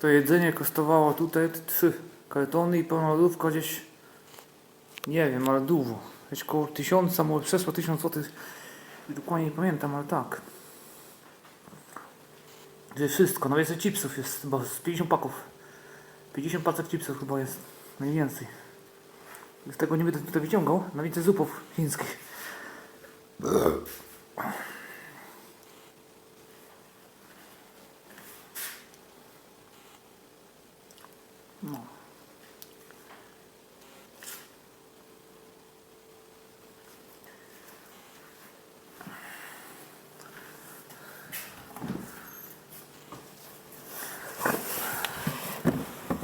To jedzenie kosztowało tutaj trzy kartony i pełna lodówka gdzieś, nie wiem, ale dużo. Gdzieś koło tysiąca, może przeszło tysiąc złotych. Dokładnie nie pamiętam, ale tak. Gdzie wszystko, nawet jeszcze chipsów jest chyba z 50 paków. 50 pacek chipsów chyba jest, mniej więcej. Z tego nie będę tutaj wyciągał, na więcej zupów chińskich. No.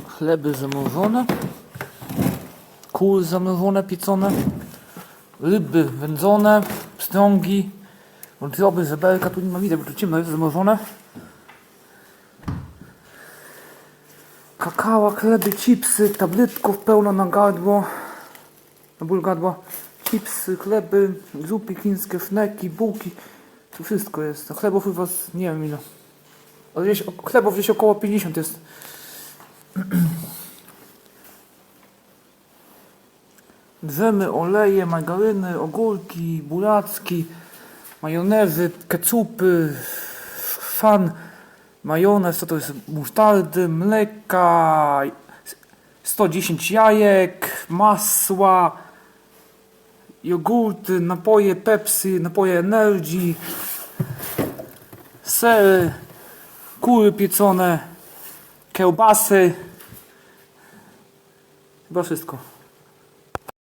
Chleby zamrożone, kół zamrożone, pieczone, ryby wędzone, pstrągi, wątroby, żeberka, tu nie ma widać, bo tu ciemno jest zamrożone. Kakao, chleby, chipsy, tabletków pełno na gardło, na ból gardła, chipsy, chleby, zupy chińskie, szneki, bułki, tu wszystko jest. A chlebów chyba z, nie wiem ile. Ale gdzieś, chlebów gdzieś około 50 jest. Drzemy, oleje, margaryny, ogórki, buracki, majonezy, keczupy, fan, majonez, co to jest, musztardy, mleka, 110 jajek, masła, jogurty, napoje Pepsi, napoje Energy, sery, kury pieczone, kiełbasy. Chyba wszystko.